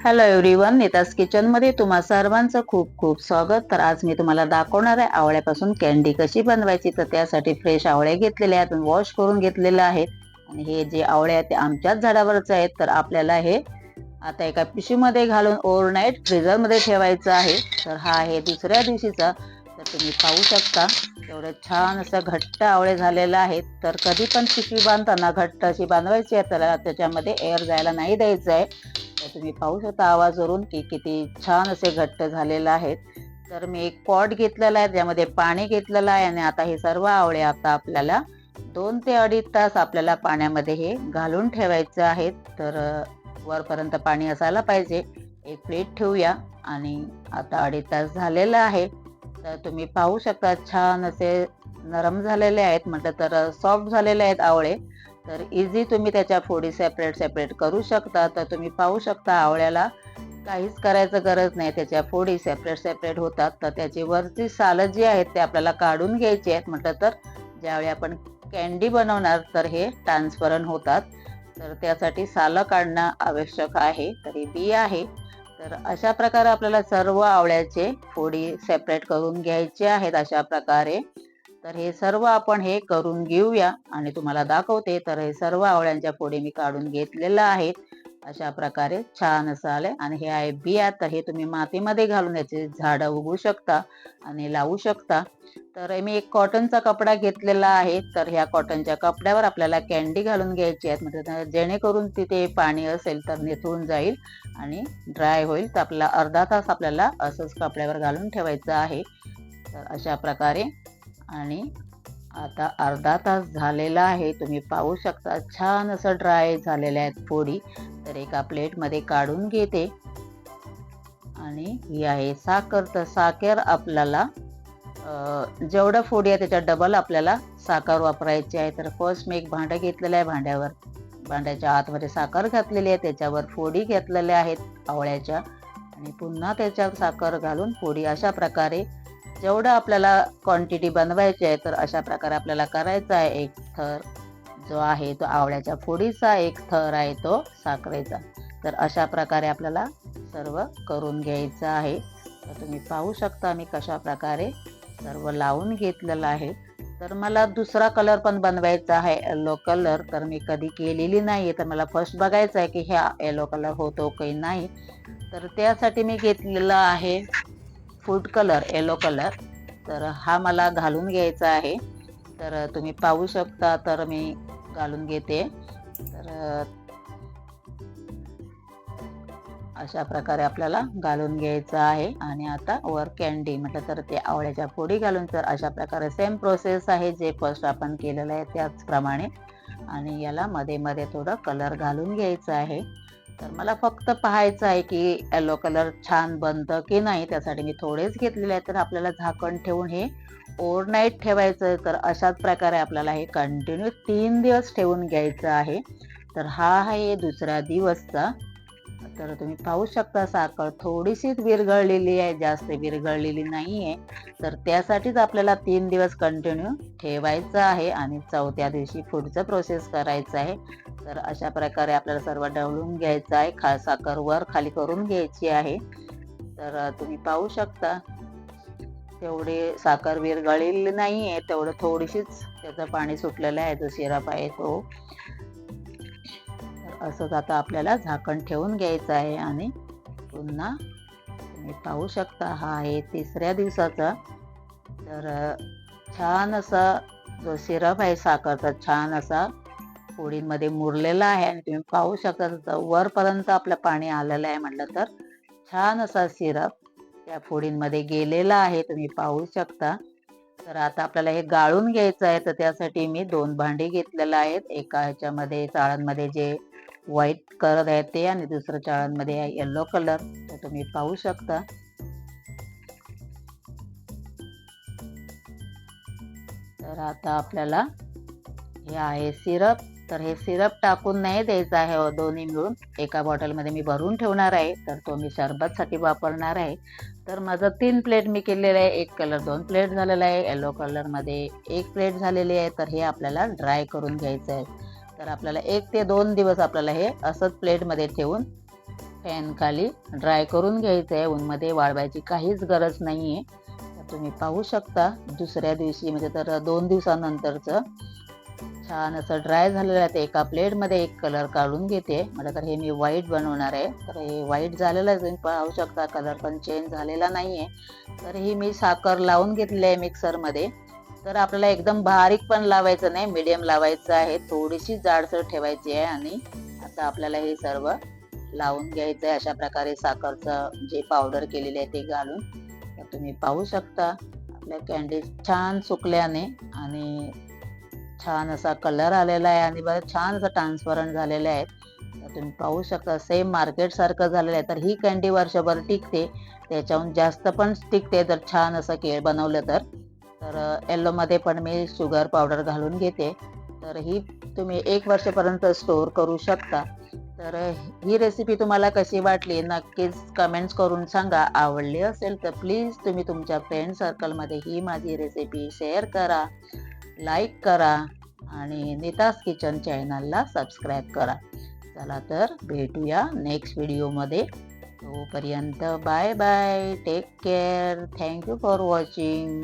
Hello everyone Nita's किचनमध्ये तुम्हा सर्वांचं खूप खूप स्वागत. तर आज मी तुम्हाला दाखवणार आहे आवळ्यापासून कॅन्डी कशी बनवायची. तर त्यासाठी फ्रेश आवळे घेतलेले आहेत वॉश करून घेतलेले आहेत आणि हे जे आवळे आहेत ते आमच्याच झाडावरच आहेत. तर आपल्याला हे आता एका पिशवीमध्ये घालून ओव्हरनाईट फ्रीझरमध्ये ठेवायचं आहे. तर हा आहे दुसऱ्या दिवशीचा. तर तुम्ही पाहू शकता एवढं छान असं घट्ट आवळे झालेलं आहेत तर कधी पण पिशवी बांधताना घट्ट अशी बांधवायची आहे तर त्याच्यामध्ये एअर जायला नाही द्यायचं आहे. तुम्ही पाहू शकता आवाजवरून की किती छान असे घट्ट झालेलं आहेत. तर मी एक पॉट घेतलेला आहे ज्यामध्ये पाणी घेतलेलं आहे आणि आता हे सर्व आवळे आता आपल्याला दोन ते अडीच तास आपल्याला पाण्यामध्ये हे घालून ठेवायचं आहे. तर वरपर्यंत पाणी असायला पाहिजे. एक प्लेट ठेवूया आणि आता अडीच तास झालेला आहे. तर तुम्ही पाहू शकता छान असे नरम झालेले आहेत. म्हटलं तर सॉफ्ट झालेले आहेत आवळे. तर इझी तुम्ही त्याच्या फोडी सेपरेट सेपरेट करू शकता. तर तुम्ही पाहू शकता आवळ्याला काहीच करायचं गरज नाही. त्याच्या फोडी सेपरेट सेपरेट होतात. तर त्याची वरची सालं जी आहेत ते आपल्याला काढून घ्यायची आहेत. म्हटलं तर ज्यावेळी आपण कॅन्डी बनवणार तर हे ट्रान्सफरन होतात. तर त्यासाठी सालं काढणं आवश्यक आहे. तरी बी आहे. तर अशा प्रकारे आपल्याला सर्व आवळ्याचे फोडी सेपरेट करून घ्यायचे आहेत. अशा प्रकारे तर हे सर्व आपण हे करून घेऊया. आणि तुम्हाला दाखवते तर हे सर्व आवळ्यांच्या फोडी मी काढून घेतलेलं आहे अशा प्रकारे छान असं आलंय. आणि हे आहे बिया तर हे तुम्ही मातीमध्ये घालून याचे झाडं उगवू शकता आणि लावू शकता. तर मी एक कॉटनचा कपडा घेतलेला आहे. तर ह्या कॉटनच्या कपड्यावर आपल्याला कॅन्डी घालून घ्यायची आहेत. म्हणजे जेणेकरून तिथे पाणी असेल तर निथळून जाईल आणि ड्राय होईल. तर आपला अर्धा तास आपल्याला असंच कपड्यावर घालून ठेवायचं आहे. तर अशा प्रकारे आणि आता अर्धा तास झालेला आहे. तुम्ही पाहू शकता छान असं ड्राय झालेल्या आहेत फोडी. तर एका प्लेटमध्ये काढून घेते. आणि ही आहे साखर. तर साखर आपल्याला जेवढं फोडी आहे त्याच्या डबल आपल्याला साखर वापरायची आहे. तर फर्स्ट मी एक भांडं घेतलेलं आहे भांड्यावर. भांड्याच्या आतमध्ये साखर घातलेली आहे. त्याच्यावर फोडी घेतलेल्या आहेत आवळ्याच्या. आणि पुन्हा त्याच्यावर साखर घालून फोडी अशा प्रकारे जेवढं आपल्याला क्वांटिटी बनवायची आहे तर अशा प्रकारे आपल्याला करायचा आहे एक थर. जो आहे तो आवळ्याच्या फोडीचा एक थर आहे तो साखरेचा. तर अशा प्रकारे आपल्याला सर्व करून घ्यायचं आहे. तर तुम्ही पाहू शकता मी कशा प्रकारे सर्व लावून घेतलेलं आहे. तर मला दुसरा कलर पण बनवायचा आहे येलो कलर तर मी कधी केलेली नाही आहे तर मला फर्स्ट बघायचं आहे की ह्या येलो कलर होतो काही नाही. तर त्यासाठी मी घेतलेला आहे फूड कलर येलो कलर. तर हा मला घालून घ्यायचा आहे. तर तुम्ही पाहू शकता तर मी घालून घेते. तर अशा प्रकारे आपल्याला घालून घ्यायचं आहे. आणि आता वर कॅन्डी म्हटलं तर ते आवळ्याच्या फोडी घालून तर अशा प्रकारे सेम प्रोसेस आहे जे फर्स्ट आपण केलेलं आहे त्याचप्रमाणे. आणि याला मध्ये मध्ये थोडं कलर घालून घ्यायचं आहे. तर मला फक्त पाहायचं आहे की येलो कलर छान बनतं की नाही त्यासाठी मी थोडेच घेतलेले आहे तर आपल्याला झाकण ठेवून हे ओव्हरनाईट ठेवायचं तर अशाच प्रकारे आपल्याला हे कंटिन्यू तीन दिवस ठेवून घ्यायचं आहे. तर हा आहे दुसऱ्या दिवसचा तर तुम्ही पाहू शकता साखर थोडीशीच विरघळलेली आहे जास्त विरघळलेली नाही आहे तर त्यासाठीच आपल्याला तीन दिवस कंटिन्यू ठेवायचं आहे आणि चौथ्या दिवशी पुढचं प्रोसेस करायचं आहे. तर अशा प्रकारे आपल्याला सर्व ढवळून घ्यायचं आहे खा साखर वर खाली करून घ्यायची आहे. तर तुम्ही पाहू शकता तेवढी साखर विरघळलेली नाही आहे तेवढं थोडीशीच त्याचं पाणी सुटलेलं आहे जो सिरप आहे तो. असंच आता आपल्याला झाकण ठेवून घ्यायचं आहे आणि पुन्हा तुम्ही पाहू शकता हा आहे तिसऱ्या दिवसाचा. तर छान असा जो सिरप आहे साखरचा छान असा पोळींमध्ये मुरलेला आहे आणि तुम्ही पाहू शकता वरपर्यंत आपलं पाणी आलेलं आहे म्हटलं तर छान असा सिरप त्या फोडींमध्ये गेलेला आहे तुम्ही पाहू शकता. तर आता आपल्याला हे गाळून घ्यायचं आहे तर त्यासाठी मी दोन भांडी घेतलेलं आहेत. एका ह्याच्यामध्ये चाळांमध्ये जे व्हाईट कलर आहे ते आणि दुसरं चाळांमध्ये आहे येल्लो कलर तर तुम्ही पाहू शकता. तर आता आपल्याला हे आहे सिरप तर हे सिरप टाकून नाही द्यायचं आहे हो, दोन्ही मिळून. एका बॉटलमध्ये मी भरून ठेवणार आहे. तर तो मी सरबतसाठी वापरणार आहे. तर माझं तीन प्लेट मी केलेलं आहे. एक कलर दोन प्लेट झालेला आहे. येलो कलरमध्ये एक प्लेट झालेली आहे. तर हे आपल्याला ड्राय करून घ्यायचं आहे. तर आपल्याला एक ते दोन दिवस आपल्याला हे असंच प्लेटमध्ये ठेवून फॅन खाली ड्राय करून घ्यायचं आहे. ऊनमध्ये वाळवायची काहीच गरज नाही आहे तर तुम्ही पाहू शकता दुसऱ्या दिवशी म्हणजे तर दोन दिवसानंतरचं छान असं ड्राय झालेलं आहे. ते एका प्लेटमध्ये एक कलर काढून घेते. मला तर हे मी व्हाईट बनवणार आहे. तर हे व्हाईट झालेलं आहे. तुम्ही पाहू शकता कलर पण चेंज झालेला नाही आहे तर ही मी साखर लावून घेतली आहे मिक्सरमध्ये तर आपल्याला एकदम बारीक पण लावायचं नाही मीडियम लावायचं आहे. थोडीशी जाडसर ठेवायची आहे आणि आता आपल्याला हे सर्व लावून घ्यायचं आहे. अशा प्रकारे साखरचं जे पावडर केलेले आहे ते घालून. तुम्ही पाहू शकता आपल्या कॅन्डी छान सुकल्याने आणि छान असा कलर आलेला आहे आणि बरं छान असं ट्रान्सपरंट झालेले आहेत तर तुम्ही पाहू शकता सेम मार्केट सारखं झालेलं आहे. तर ही कॅन्डी वर्षभर टिकते. त्याच्याहून जास्त पण टिकते. जर छान असं केळ बनवलं तर. तर येल्लोमध्ये पण मी शुगर पावडर घालून घेते. तर ही तुम्ही एक वर्षपर्यंत स्टोअर करू शकता. तर ही रेसिपी तुम्हाला कशी वाटली नक्कीच कमेंट्स करून सांगा. आवडली असेल तर प्लीज तुम्ही तुमच्या फ्रेंड सर्कलमध्ये ही माझी रेसिपी शेअर करा लाईक करा आणि नितास किचन चॅनलला सबस्क्राईब करा. चला तर भेटूया नेक्स्ट व्हिडिओमध्ये तोपर्यंत bye bye take care thank you for watching